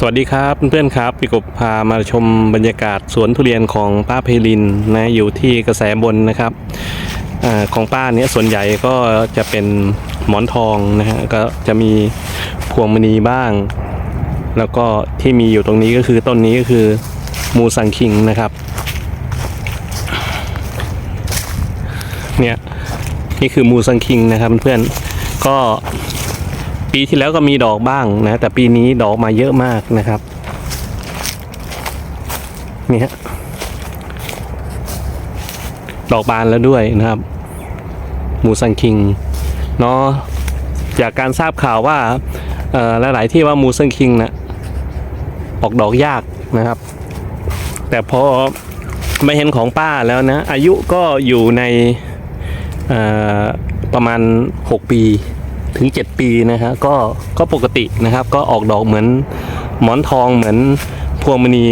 สวัสดีครับเพื่อนๆครับพี่กบพามาชมบรรยากาศสวนทุเรียนของป้าเพลินนะอยู่ที่กระแสบนนะครับอของป้าเนี้ยส่วนใหญ่ก็จะเป็นหมอนทองนะฮะก็จะมีพวงมณีบ้าง แล้วก็ที่มีอยู่ตรงนี้ก็คือต้นนี้ก็คือมูสังคิงนะครับเนี่ยนี่คือมูสังคิงนะครับเพื่อนๆก็ ปีที่แล้วก็มีดอกบ้างนะ แต่ปีนี้ดอกมาเยอะมากนะครับนี่ฮะดอกบานแล้วด้วยนะครับ หมูสังคิงเนาะจากการทราบข่าวว่าเอ่อหลายที่ว่ามูสังคิงนะออกดอกยากนะครับ แต่พอมาเห็นของป้าแล้วนะ อายุก็อยู่ในประมาณ 6 ปี ถึง 7 ปีนะฮะก็ก็ปกตินะครับ ก็ออกดอกเหมือนหมอนทองเหมือนพวงมณี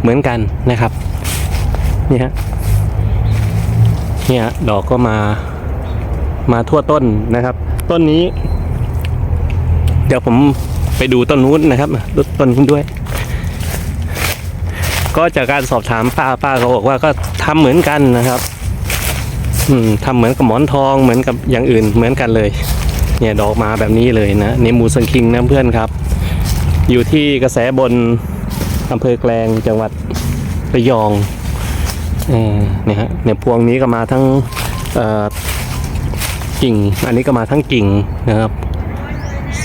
เหมือนกันนะครับนี่ฮะเนี่ยดอกก็มามาทั่วต้นนะครับ ต้นนี้ เดี๋ยวผมไปดูต้นนู้นนะครับต้นนู้นด้วย ก็จากการสอบถามป้าป้าเขาบอกว่าก็ทำเหมือนกันนะครับ อืมทำเหมือนกับหมอนทองเหมือนกับอย่างอื่นเหมือนกันเลย เนี่ยดอกมาแบบนี้เลยนะนี่มูสังคิงนะเพื่อนครับ อยู่ที่กระแสบนอำเภอแกลงจังหวัดระยองเนี่ยฮะเนี่ยพวงนี้ก็มาทั้งกิ่ง อันนี้ก็มาทั้งกิ่งนะครับ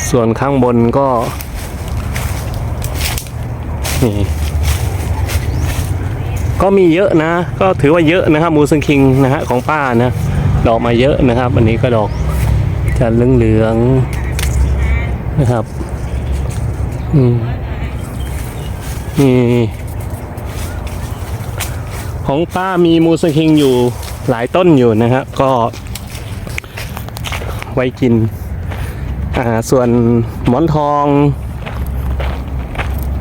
ส่วนข้างบนก็นี่ก็มีเยอะนะ ก็ถือว่าเยอะนะครับมูสังคิงนะฮะของป้านะ ดอกมาเยอะนะครับ อันนี้ก็ดอก จะเหลืองๆนะครับ อืมนี่ของป้ามีมูสคิงอยู่หลายต้นอยู่นะฮะก็ ไว้กิน อ่า ส่วนหมอนทอง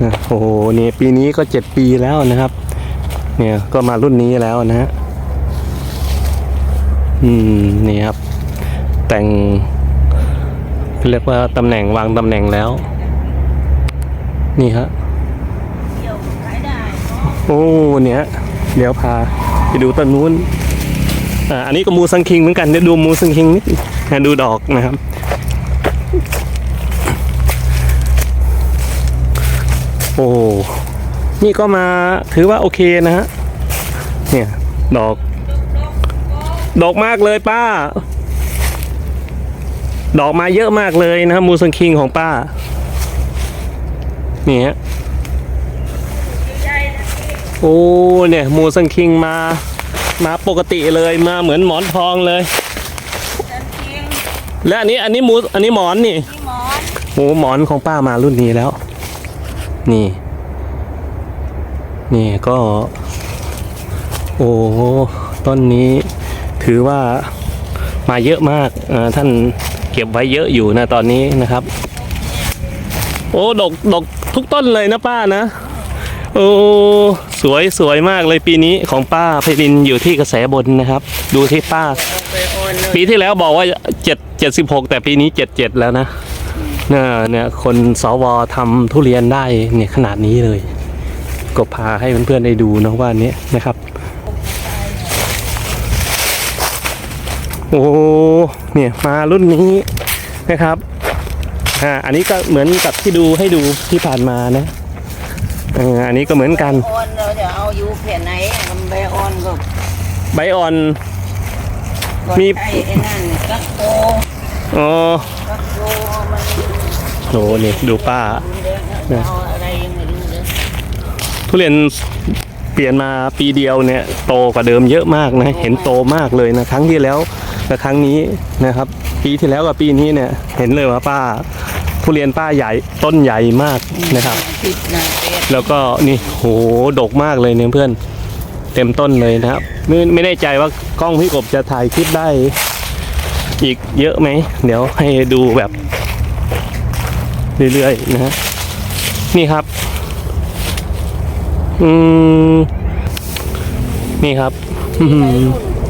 นะโอ้โหนี่ยปีนี้ก็เจ็ดปีแล้วนะครับ เนี่ยก็มารุ่นนี้แล้วนะฮะ อืม นี่ครับ แต่ง เรียกว่าตำแหน่งวางตำแหน่งแล้ว นี่ฮะโอ้เนี่ยเดี๋ยวพาไปดูต้นนู้นอ่าอันนี้ก็มูสังคิงเหมือนกันเดี๋ยวดูมูสังคิงนิดนะดูดอกนะครับโอ้นี่ก็มาถือว่าโอเคนะฮะเนี่ยดอก ดอกมากเลยป้า ดอกมาเยอะมากเลยนะครับมูสังคิงของป้า นี่ฮะ โอ้เนี่ยมูสังคิงมา มาปกติเลยมาเหมือนหมอนทองเลย และอันนี้อันนี้มูอันนี้หมอนนี่โอ้หมอนของป้ามารุ่นนี้แล้ว นี่ นี่ก็ โอ้ต้นนี้ถือว่า มาเยอะมากท่านเก็บไว้เยอะอยู่นะตอนนี้นะครับ โอ้ดกดกทุกต้นเลยนะป้านะโอ้สวยสวยมากเลยปีนี้ของป้าไพรินอยู่ที่กระแสบนนะครับ ดูที่ป้า ปีที่แล้วบอกว่าเจ็ดเจ็ดสิบหกแต่ปีนี้เจ็ดเจ็ดแล้วนะเนี่ยเนี่ยคนสวทำทุเรียนได้เนี่ยขนาดนี้เลย ก็พาให้เพื่อนๆได้ดูนะว่านี้นะครับ โอ้เนี่ยมารุ่นนี้นะครับอ่าอันนี้ก็เหมือนกับที่ดูให้ดูที่ผ่านมานะเอออันนี้ก็เหมือนกันออนเราจะเอาอยู่แผ่นไหนอะมันใบออนก็ใบอ่อนก็มี ใช่ไอ้นั่นกักโตอ๋อกักโตมันโหนี่ดูป้าเดินเอาอะไรยังไม่รู้เลยทุเรียนเปลี่ยนมาปีเดียวเนี่ยโตกว่าเดิมเยอะมากนะ เห็นโตมากเลยนะ ครั้งที่แล้ว กับครั้งนี้นะครับ ปีที่แล้วกับปีนี้เนี่ย เห็นเลยว่าป้าทุเรียนป้าใหญ่ต้นใหญ่มากนะครับติดนะเป็ดแล้วก็นี่โหดกมากเลยเนี่ยเพื่อนเต็มต้นเลยนะครับไม่ไม่แน่ใจว่ากล้องพี่กบจะถ่ายคลิปได้ อีกเยอะไหมเดี๋ยวให้ดูแบบ เรื่อยๆนะฮะนี่ครับ อืมนี่ครับอืม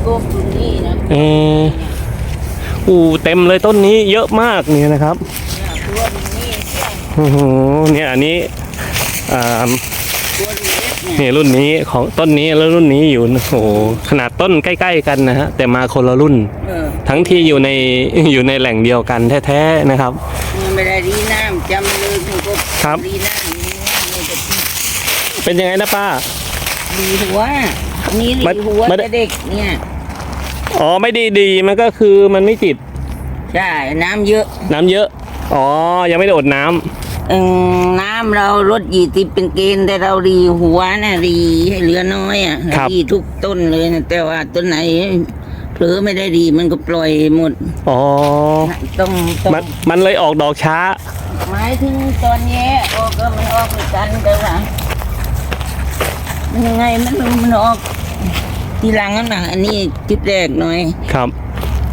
กบรุ่นนี้นะเอออูเต็มเลยต้นนี้เยอะมากเนี่ยนะครับตัวรุ่นนี้โอ้โหเนี่ยอันนี้อ่าตัวเล็กเนี่ยนี่รุ่นนี้ของต้นนี้แล้วรุ่นนี้อยู่โอ้โหขนาดต้นใกล้ๆกันนะฮะแต่มาคนละรุ่นเออทั้งที่อยู่ในอยู่ในแหล่งเดียวกันแท้ๆนะครับมันไม่ได้ดีน้ำจำเลยคุณก็ครับดีน้ำดีน้ำเลยจะเป็นยังไงนะป้าดีหัวนี่มัดีนหัวมันแต่เด็กเนี่ย อ๋อไม่ดีดีมันก็คือมันไม่ติด ใช่น้ำเยอะ น้ำเยอะ อ๋อ ยังไม่ได้อดน้ำเออน้ำเราลดยี่สิบเป็นเกณฑ์แต่เราดีหัวน่ะดีให้เหลือน้อยอะดีทุกต้นเลยนะแต่ว่าต้นไหนเผลอไม่ได้ดีมันก็ปล่อยหมด อ๋อต้องต้องมันมันเลยออกดอกช้า หมายถึงตอนแย่ออกก็มันออกเหมือนกันแต่ว่ามันยังไงมันมันออก ทีหลังนั่นน่ะอันนี้จุดแรกหน่อย ครับ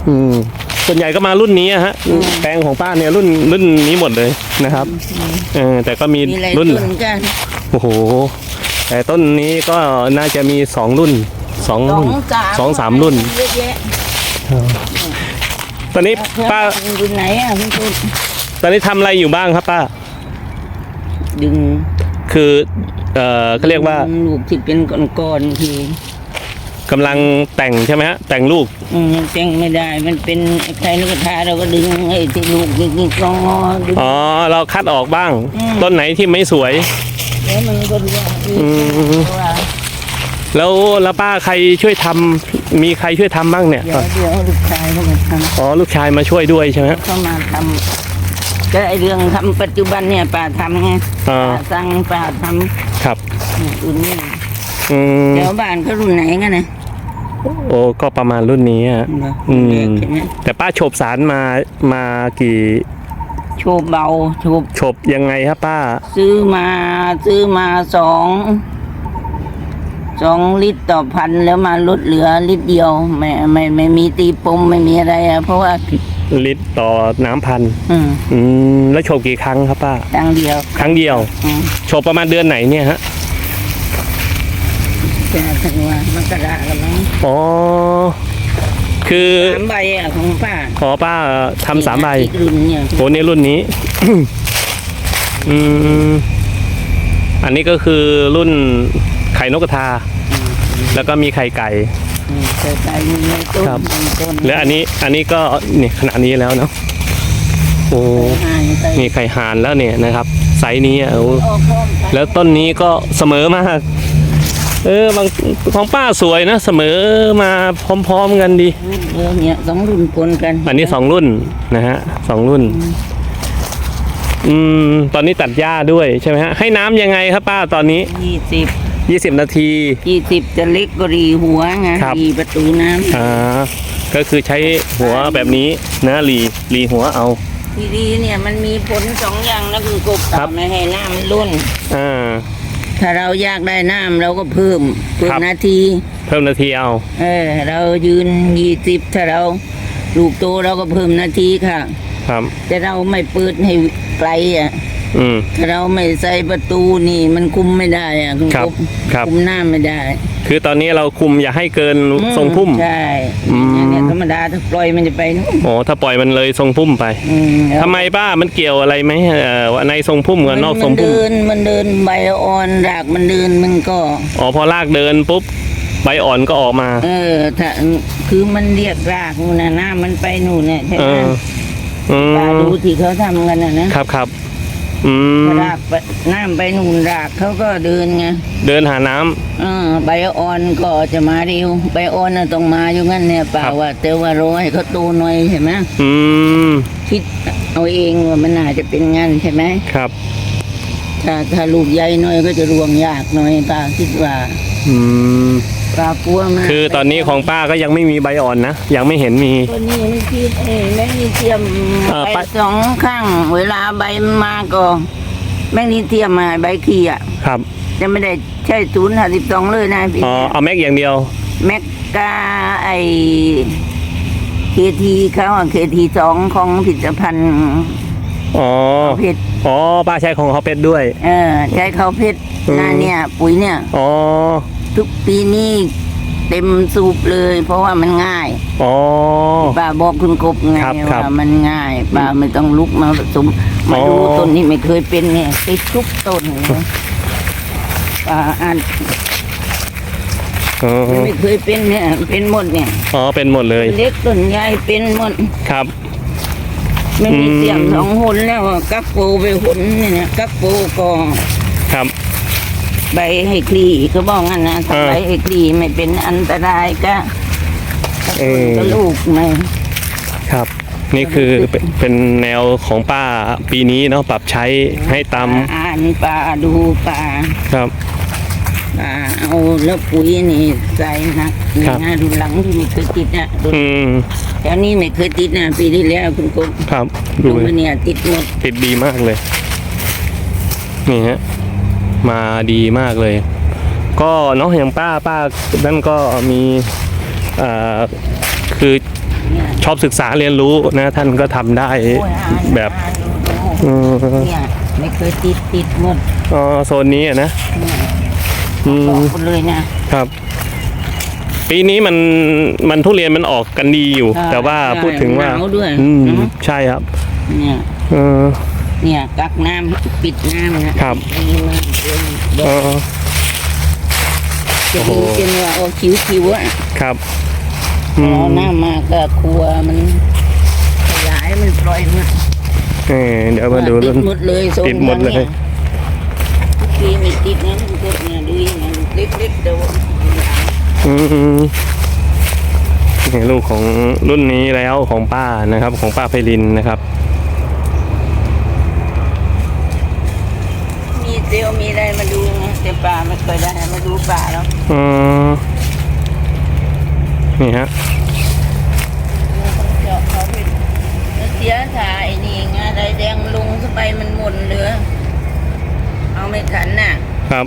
อืมส่วนใหญ่ก็มารุ่นนี้อะฮะ แปลงของป้าเนี่ยรุ่นรุ่นนี้หมดเลยนะครับเออแต่ก็มีมีอะไรรุ่น ต้นกันโอ้โห แต่ต้นนี้ก็น่าจะมีสองรุ่นสองสองรุ่นสามสองสามรุ่น เยอะแยะตอนนี้ป้า รุ่นไหนอะคุณคุณตอนนี้ทำอะไรอยู่บ้างครับป้า ดึงคือ เอ่อเขาเรียกว่า ลูกที่เป็นก้อนๆที กำลังแต่งใช่ไหมฮะ แต่งลูกอืมยังแต่งไม่ได้ มันเป็นใครลูกกระทาเราก็ดึงไอ้ที่ลูกนี่นี่กองงอดึง อ๋อเราคัดออกบ้าง อืม ต้นไหนที่ไม่สวย แล้วมันก็รู้ว่าอืมเพราะว่าแล้วแล้วป้าใครช่วยทำมีใครช่วยทำบ้างเนี่ยเดี๋ยวเดี๋ยวลูกชายเขามาทำอ๋อลูกชายมาช่วยด้วยใช่ไหมฮะเข้ามาทำก็ไอเรื่องทำปัจจุบันเนี่ยป้าทำไงอ่าป้าสั่งป้าทครับำอุ่นนี่อืมแถวบ้านเขารุ่นไหนกันนะ โอ้ก็ประมาณรุ่นนี้อะอืมเด็กใช่ไหมแต่ป้าโฉบสารมามากี่โชว์เบาโชว์โฉบยังไงครับป้า ซื้อมาซื้อมาสองสองลิตรต่อพันแล้วมาลดเหลือลิตรเดียวไม่ไม่ไม่มีตีปมไม่มีอะไรอะเพราะว่าลิตรต่อน้ำพันอืมอืมแล้วโฉบกี่ครั้งครับป้า ตังเดียวครั้งเดียวอืมโฉบประมาณเดือนไหนเนี่ยฮะ แต่ธันวามกราแล้วมั้งอ๋อ คือสามใบอะของป้าขอป้าทำสามใบอีกรุ่นเนี่ยโหนี่รุ่นนี้ อืม อันนี้ก็คือรุ่นไข่นกกระทา แล้วก็มีไข่ไก่อืมใส่ใจมีในต้นครับ ในต้นและอันนี้ อันนี้ก็นี่ขนาดนี้แล้วเนาะโอ้ห่างไปมีไข่ห่านแล้วเนี่ยนะครับ ไซส์นี้อะโอ้ออกพร้อมกันแล้วต้นนี้ก็เสมอมาก เออบางของป้าสวยนะ เสมอมาพร้อมๆกันดี เออเนี่ยสองรุ่นปนกันอันนี้สองรุ่นนะฮะสองรุ่น อืม ตอนนี้ตัดหญ้าด้วยใช่ไหมฮะ ให้น้ำยังไงครับป้าตอนนี้ ยี่สิบยี่สิบนาที ยี่สิบจะเล็กก็รีหัวไงครับรีประตูน้ำอ่า ก็คือใช้หัวแบบนี้นะหลีหลีหัวเอาทีดีเนี่ยมันมีผลสองอย่างนะคือกบครัต่อบไม่ให้น้ำมันล้นอ่า ถ้าเราอยากได้น้ำเราก็เพิ่มเพิ่มครับ นาที เพิ่มนาทีเอา เออ เรายืนยี่สิบถ้าเราลูกโตเราก็เพิ่มนาทีค่ะ ครับ แต่เราไม่เปิดให้ไกลอะ อืม ถ้าเราไม่ใส่ประตูนี่มันคุมไม่ได้อะคุณครับกบครับ คุมน้ำไม่ได้คือตอนนี้เราคุมอย่าให้เกินทรงพุ่ม ใช่อืม เนี่ยเนี่ยธรรมดาถ้าปล่อยมันจะไปนู่นอ๋อถ้าปล่อยมันเลยทรงพุ่มไปอืมแล้วทำไมป้ามันเกี่ยวอะไรไหมเอ่อว่าในทรงพุ่มกับนอกทรงมันพุ่ม เดินมันเดินใบอ่อนรากมันเดินมันก็ อ๋อพอลากเดินปุ๊บใบอ่อนก็ออกมา เออถ้าคือมันเรียกรากนู่นน่ะน้ำมันไปนู่นเนี่ยใช่เอไหมออืปลามดูที่เขาทำกันนะนะครับครับ อืมรากไปน้ำไปนู่นรากเขาก็เดินไงเดินหาน้ำ เออใบอ่อนก็จะมาเร็วใบอ่อนน่ะต้องมาอยู่งั้นเนี่ยเปล่าครับ ว่าแต่ว่าร้อยเขาโตหน่อยใช่ไหมอืม คิดเอาเองว่ามันน่าจะเป็นงั้นใช่ไหมครับ ถ้าถ้าลูกใหญ่หน่อยก็จะรวงยากหน่อยป้าคิดว่า อืม ป้ากลัวมากคือตอนนี้ของป้าก็ยังไม่มีใบอ่อนนะ ยังไม่เห็นมี ตัวนี้มันคิดเอ้ยแม่งนีเทียมเออไปไป สองข้างเวลาใบมันมาก็แม่งนีเทียมมาใบขี้อะครับจะไม่ได้ใช่ศูนย์ห้าสิบสองเลยนะพี่อ๋อเอาแม็กอย่างเดียว แมกกาไอเคทีเขาอะเคทีสองของผลิตภัณฑ์อ๋อ เพชรอ๋อป้าใช้ของเขาเป็ดด้วย เออใช้เขาเพชรอืมหน้าเนี่ย ปุ๋ยเนี่ย อ๋อ ทุกปีนี้เต็มสูบเลย เพราะว่ามันง่าย อ๋อ ป้าบอกคุณกบไงครับครับว่ามันง่ายป้าไม่ต้องลุกมาผสมมาดูอ๋อ ต้นนี้ไม่เคยเป็นเนี่ยติดทุกต้นเลยป่าอันอ๋อไม่เคยเป็นเนี่ยเป็นหมดเนี่ย อ๋อเป็นหมดเลยเล็กต้นใหญ่เป็นหมด ครับ ไม่มีอืม เสียงสองหนแล้วอะกักโปไปหนเนี่ยนะกักโปก็ครับ ใบให้คลีเขาบอกงั้นนะถ้าเออ ใบให้คลีไม่เป็นอันตรายก็เออก็ลูกไม่ครับ นี่คือเป็นเป็นแนวของป้าปีนี้เนาะปรับใช้ให้ตามอ่านป่าดูป่าครับ ป่าเอาแล้วปุ๋ยนี่ใส่หนักครับ นะดูหลังที่ไม่เคยติดนะดูอืมแถวนี้ไม่เคยติดนะปีที่แล้วคุณกบครับดูดูมาเนี่ยติดหมดติดดีมากเลย นี่ฮะ มาดีมากเลย ก็เนาะอย่างป้าป้านั่นก็มีอ่าคือเนี่ยชอบศึกษาเรียนรู้นะ ท่านก็ทำได้โอ้ยอ่านแบบอ่านดูอืมเนี่ยไม่เคยติดติดหมดอ๋อโซนนี้อะนะเนี่ยอืบอมกคนเลยนะครับ ปีนี้มันมันทุเรียนมันออกกันดีอยู่ใช่แต่ว่าใช่พูดถึงว่าหนาวด้วยอืมเนอะใช่ครับเนี่ย เออเนี่ยกักน้ำปิดน้ำนะครับดีมากเลยเออจะโอ้ดีโหจนว่าเอาคิวคิวๆอะครับพอือมน้ำมาก็ครัวมันขยายมันปล่อยหมดเออเดี๋ยวมาดูติรุ่ดนหมดเลยโซนติดหมดเลยนั้นนี่ทีไม่ติดนะมันก็เนี่ยดูอย่างนั้นเล็กๆเดียวอืมนี่ลูกของรุ่นนี้แล้วของป้านะครับ ของป้าไพลินนะครับ มี เซลลมีอะไรมาดูนะแต่ป่าไม่เคยได้มาดูป่าแล้วอืมนี่ฮะเจาะเขาเป็นแล้วเสียถ่ายนี่ไงอะไรแดงลงเข้าไปมันหมดเหลือ เอาไม่ทันน่ะ ครับ